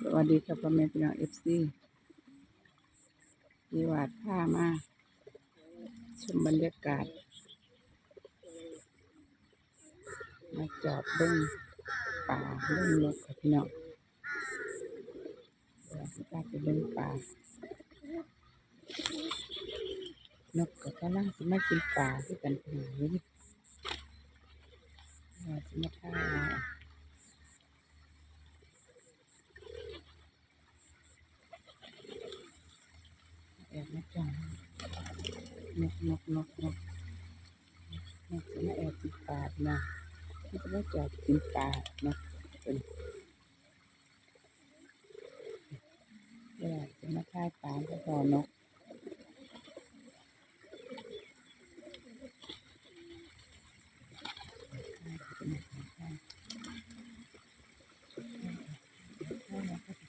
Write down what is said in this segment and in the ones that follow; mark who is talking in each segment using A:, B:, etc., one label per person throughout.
A: สวัสดีครับพ่อแม่พี่น้องเอฟซีมีวาดผ้ามาชมบรรยากาศ มาจอบเบิ้งป่าเบิ้งนกครับพี่น้องเดี๋ยวสิพาไปเบิ้งป่านกก็กำลังสิมากินป่าที่กันพี่น้องนี่ว่าสิมาท่าย แอบมาจังนก นะนกนกนกจะมาแอบกินปลานะที่จะมาจอดกินปลานะเป็นเวลาจะมาค่ายปลาก็พอนก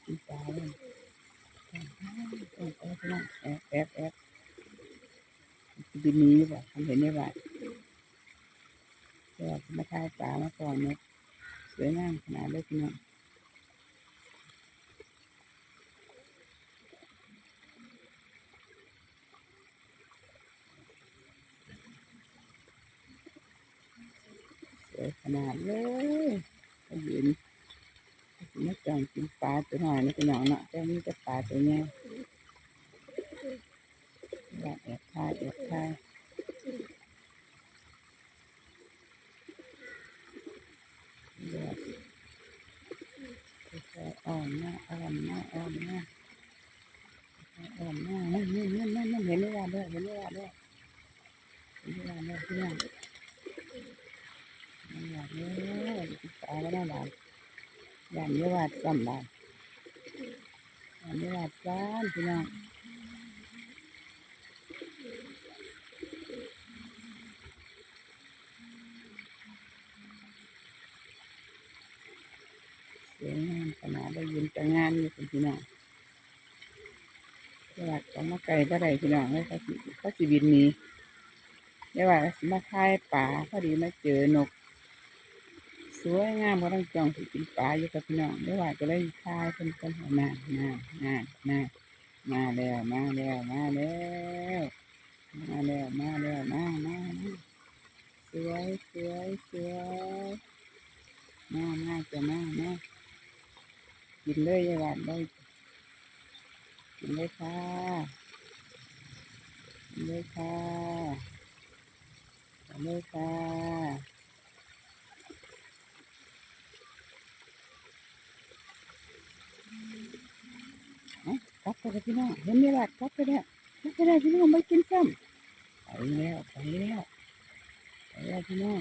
A: กินปลาเลย แอบแอบแอบแอบแอบ บินหนี้บ่ทำเห็นได้บ่แอบมาถ่ายปลามาก่อนเนาะสวยงามขนาดเลยพี่น้องสวยขนาดเลยเห็นมาจองกินปลาตัวหน่อยนะพี่น้องเนาะแต่นี่จะปลาตัวใหญ่อยากแอบ ถ่ายแอบถ่ายเดี๋ยวค่อยๆอ่อนหน้าอ่อนหน้าอ่อนหน้าอ่อนหน้านั่นนี่นั่นนั่นนั่นเห็นเวลาด้วยเห็นเวลาด้วยเห็นเวลาด้วยพี่น้องไม่อยากเลยตายแล้วนะหลานหลานเยาวาดซ้ำหลานหลานเยาวาดซ้ำพี่น้อง สวยงามขนาดได้ยินแต่งานอยู่คุณพี่น้องเวลาเขามาไกลก็ได้พี่น้องเลยเขาสิเขาสิบินนี้เดี๋ยวว่าสิมาค่ายป่าพอดีมาเจอนก สวยงามก็ต้องจองสิกินปลาอยู่กับพี่น้องเดี๋ยวว่าก็เลยค่ายเพิ่นเพิ่นห้มามามามามาแล้วมาแล้วมาแล้วมาแล้วมาแล้วมามามาสวยสวยสวยมามาจะมามา กินเลยหวานเลยกินเลยค่ะกินเลยค่ะกินเลยค่ะเอ้ากลับไปเลยพี่น้องเห็นไหมล่ะกลับไปแล้วกลับไปแล้วพี่น้องไม่กินซ้ำไปแล้วไปแล้วไปแล้วพี่น้อง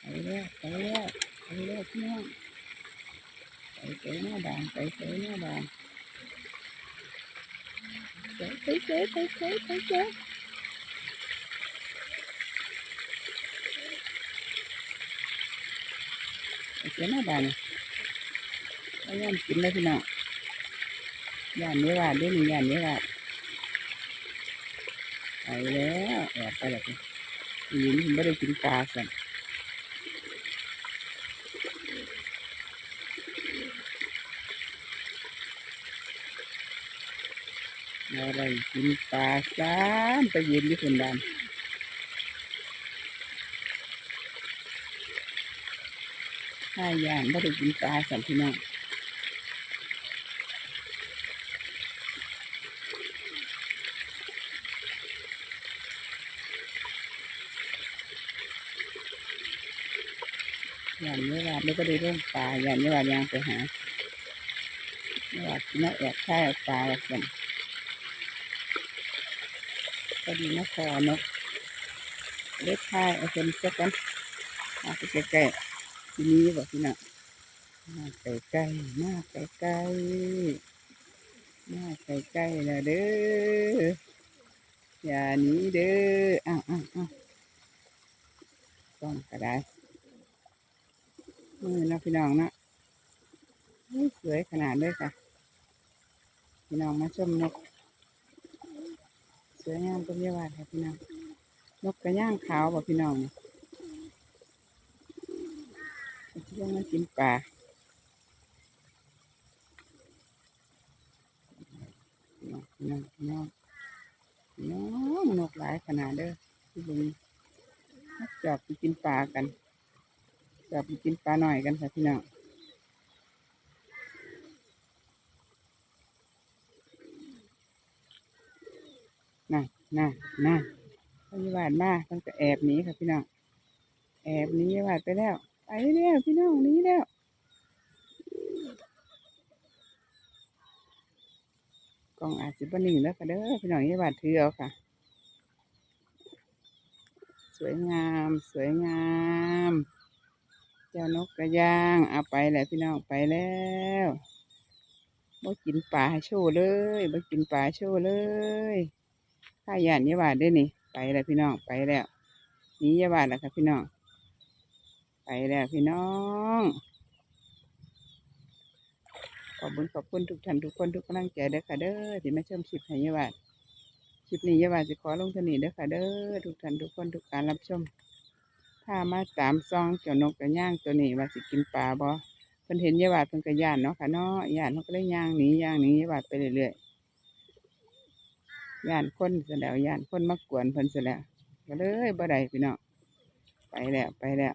A: ไปแล้วไปแล้วไปแล้วพี่น้อง ไปเจอหน้าด่านไปเจอหน้าด่านไปไปเจอไปเจอไปเจอไปเจอหน้าด่านแล้วย่านกินเลยพี่น้องย่านนื้อวาดด้วยนี่ย่านนื้อวาไปแล้วแอบไปแล้วพี่ยินไม่ได้กินปลาสั่น อะไรกินปลาซ้ำไปยืนที่คนดันห้าอย่างไม่ได้กินปลาสัมพี่น้องอย่างนี้ว่าไม่ก็ได้เรื่องปลาอย่างนี้ว่ายังไปหาไม่ว่าไม่แอบค่ปลาสัน พอดีนะคอนกเล็กท้ายเอาคนสักกันมาไปใกล้ๆทีนี้บอกพี่น้องมาใกล้ๆมาใกล้ๆมาใกล้ๆนะเด้ออย่าหนีเด้ออ้าวอ้าวอ้าวต้องกระไดมือนะพี่น้องนะสวยขนาดเลยค่ะ พี่น้องมาชมนก สวยงามก็เยาว่าค่ะพี่น้องนกกระย่างขาวบ่กพี่น้องที่ต้องมนกินปลาพี่น้องน้องน้องนกหลายขนาดเด้อพี่บุญจับไปกินปลากันจับไปกินปลาหน่อยกันค่ะพี่น้อง น่ะน่ะน่ะพยาบาลมาตั้งแต่แอบหนีค่ะพี่น้องแอบหนีพยาบาลไปแล้วไปแล้วพี่น้องหนีแล้วกล่องอาจสิบหนึ่งแล้วค่ะเด้อพี่น้องยี่บาทถือเอาค่ะ สวยงามสวยงามเจ้านกกระย่างเอาไปแล้วพี่น้องไปแล้วบ่กินปลาให้โชว์เลยบ่กินปลาโชว์เลย ข้าย่านยี่บาทได้นี่ ไปแล้วพี่น้องไปแล้วหนียี่บาทแล้วค่ะพี่น้อง ไปแล้วพี่น้อง ขอบคุณขอบคุณทุกท่านทุกคนทุกกำลังใจเด้อค่ะเด้อที่มาชมคลิปให้ยาวาดคลิปนี้ยาวาดจะขอลงเทานีเด้อค่ะเด้อทุกท่านทุกคนทุกการรับชม ถ้ามาตามซองเจ้านกกระย่างตัวนี้ว่าสิกินปลาบ่เพิ่นเห็นยาวาดเพิ่นก็ย่านเนาะค่ะเนาะย่านเพิ่นก็เลยย่างหนีย่างหนียาวาดไปเรื่อยๆ ย่านคนเสแล้วย่านคนมากวนเพิ่นเสแล้วก็เลยบ่ได้พี่น้องไปแล้วไปแล้ว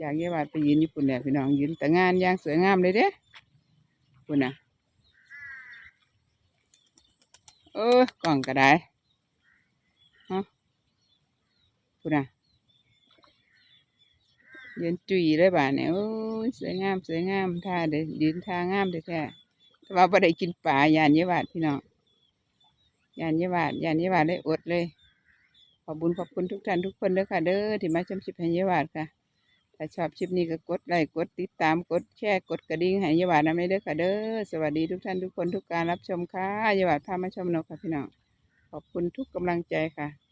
A: จากเยาวาดไปยืนญี่ปุ่นเนี่ยพี่น้องยืนแต่งานอย่างสวยงามเลยเด้คุณนะเออกล่องก็ได้ฮะคุณนะยืนจุยเลยบ่าเนี่ยโอ้ยสวยงามสวยงามท่าเด้ยืนท่างามเด้แท้ แต่ว่าบ่ได้กินปลายานเยาวาดพี่น้องยานเยาวาดยานเยาวาดได้อดเลย ขอบุญขอบคุณทุกท่านทุกคนเด้อค่ะเด้อที่มาชมชิปให้เยาวาดค่ะถ้าชอบคลิปนี้ก็กดไลค์กดติดตามกดแชร์กดกระดิ่งให้ยายหวานนะไม่เด้อค่ะเด้อสวัสดีทุกท่านทุกคนทุกการรับชมค่ะยายวานพามาชมนกค่ะพี่น้องขอบคุณทุกกำลังใจค่ะ